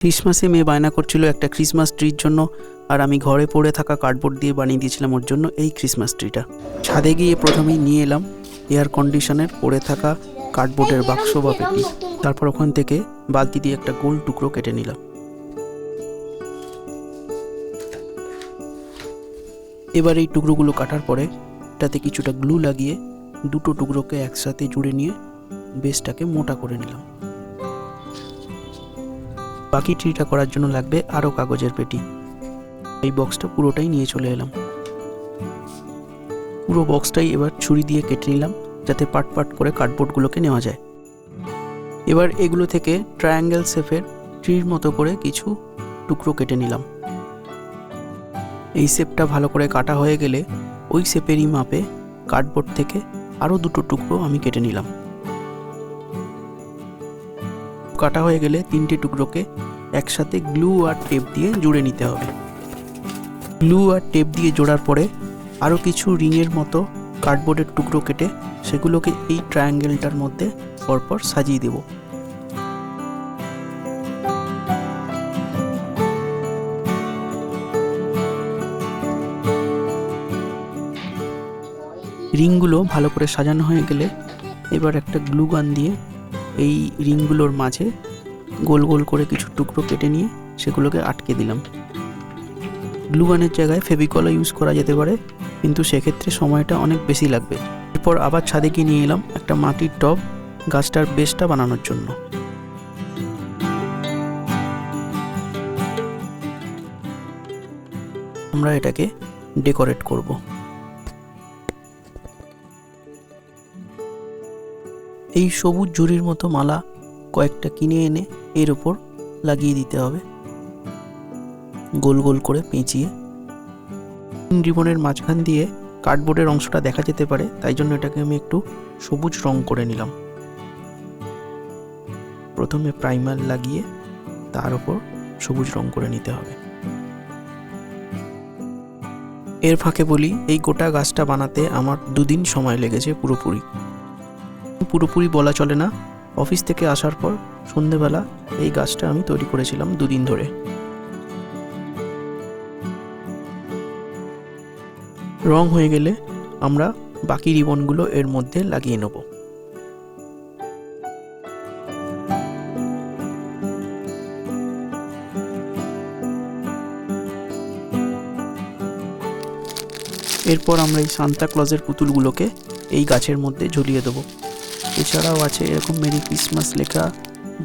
ক্রিসমাসে মেয়ে বায়না করছিল একটা ক্রিসমাস ট্রির জন্য, আর আমি ঘরে পড়ে থাকা কার্ডবোর্ড দিয়ে বানিয়ে দিয়েছিলাম ওর জন্য এই ক্রিসমাস ট্রিটা। ছাদে গিয়ে প্রথমেই নিয়ে এলাম এয়ার কন্ডিশনের পড়ে থাকা কার্ডবোর্ডের বাক্স বা পেটি। তারপর ওখান থেকে বালতি দিয়ে একটা গোল টুকরো কেটে নিলাম। এবার এই টুকরোগুলো কাটার পরে এটাতে কিছুটা গ্লু লাগিয়ে দুটো টুকরোকে একসাথে জুড়ে নিয়ে বেসটাকে মোটা করে নিলাম। বাকি ট্রিটা করার জন্য লাগবে আরও কাগজের পেটি। এই বক্সটা পুরোটাই নিয়ে চলে এলাম। পুরো বক্সটাই এবার ছুরি দিয়ে কেটে নিলাম, যাতে পাট পাট করে কার্ডবোর্ডগুলোকে নেওয়া যায়। এবার এগুলো থেকে ট্রায়াঙ্গেল শেপের ট্রির মতো করে কিছু টুকরো কেটে নিলাম। এই শেপটা ভালো করে কাটা হয়ে গেলে ওই শেপেরই মাপে কার্ডবোর্ড থেকে আরও দুটো টুকরো আমি কেটে নিলাম। কাটা হয়ে গেলে তিনটে টুকরোকে একসাথে গ্লু আর টেপ দিয়ে জুড়ে নিতে হবে। গ্লু আর টেপ দিয়ে জোড়ার পরে আরও কিছু রিংয়ের মতো কার্ডবোর্ডের টুকরো কেটে সেগুলোকে এই ট্রায়াঙ্গেলটার মধ্যে পরপর সাজিয়ে দেব। রিংগুলো ভালো করে সাজানো হয়ে গেলে এবার একটা গ্লু গান দিয়ে এই রিংগুলোর মাঝে গোল গোল করে কিছু টুকরো কেটে নিয়ে সেগুলোকে আটকে দিলাম। গ্লুগানের জায়গায় ফেভিকলও ইউজ করা যেতে পারে, কিন্তু সেক্ষেত্রে সময়টা অনেক বেশি লাগবে। এরপর আবার ছাদে গিয়ে নিয়ে এলাম একটা মাটির টব গাছটার বেসটা বানানোর জন্য। আমরা এটাকে ডেকোরেট করব। এই সবুজ ঝুড়ির মতো মালা কয়েকটা কিনে এনে এর ওপর লাগিয়ে দিতে হবে। গোল গোল করে পেঁচিয়ে। রিবনের মাঝখান দিয়ে কার্ডবোর্ডের অংশটা দেখা যেতে পারে, তাই জন্য এটাকে আমি একটু সবুজ রং করে নিলাম। প্রথমে প্রাইমার লাগিয়ে তার ওপর সবুজ রং করে নিতে হবে। এর ফাঁকে বলি, এই গোটা গাছটা বানাতে আমার দুদিন সময় লেগেছে পুরোপুরি। পুরোপুরি বলা চলে না। অফিস থেকে আসার পর সন্ধেবেলা এই গাছটা আমি তৈরি করেছিলাম দুদিন ধরে। রং হয়ে গেলে আমরা বাকি রিবনগুলো এর মধ্যে লাগিয়ে নেব। এরপর আমরা এই সান্তা ক্লজের পুতুলগুলোকে এই গাছের মধ্যে ঝুলিয়ে দেবো। এছাড়াও আছে এরকম মেরি ক্রিসমাস লেখা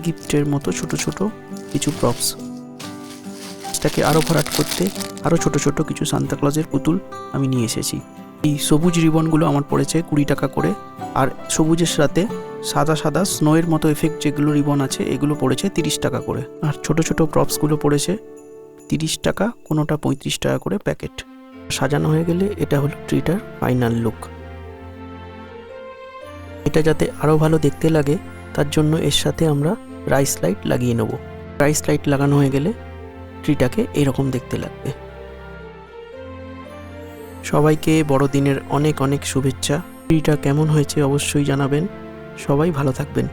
গিফটের মতো ছোট ছোট কিছু প্রপস এটাকে আরও ভরাট করতে আরও ছোট ছোট কিছু সান্তাক্লজের পুতুল আমি নিয়ে এসেছি। এই সবুজ রিবনগুলো আমার পড়েছে কুড়ি টাকা করে। আর সবুজের সাথে সাদা সাদা স্নোয়ের মতো এফেক্ট যেগুলো রিবন আছে, এগুলো পড়েছে তিরিশ টাকা করে। আর ছোট ছোট প্রপসগুলো পড়েছে তিরিশ টাকা, কোনোটা পঁয়ত্রিশ টাকা করে প্যাকেট। সাজানো হয়ে গেলে এটা হলো ট্রিটার ফাইনাল লুক এটা যাতে আরও ভালো দেখতে লাগে, তার জন্য এর সাথে আমরা রাইস লাইট লাগিয়ে নেব। রাইস লাইট লাগানো হয়ে গেলে ট্রিটাকে এরকম দেখতে লাগবে। সবাইকে বড়দিনের অনেক অনেক শুভেচ্ছা। ট্রিটা কেমন হয়েছে অবশ্যই জানাবেন। সবাই ভালো থাকবেন।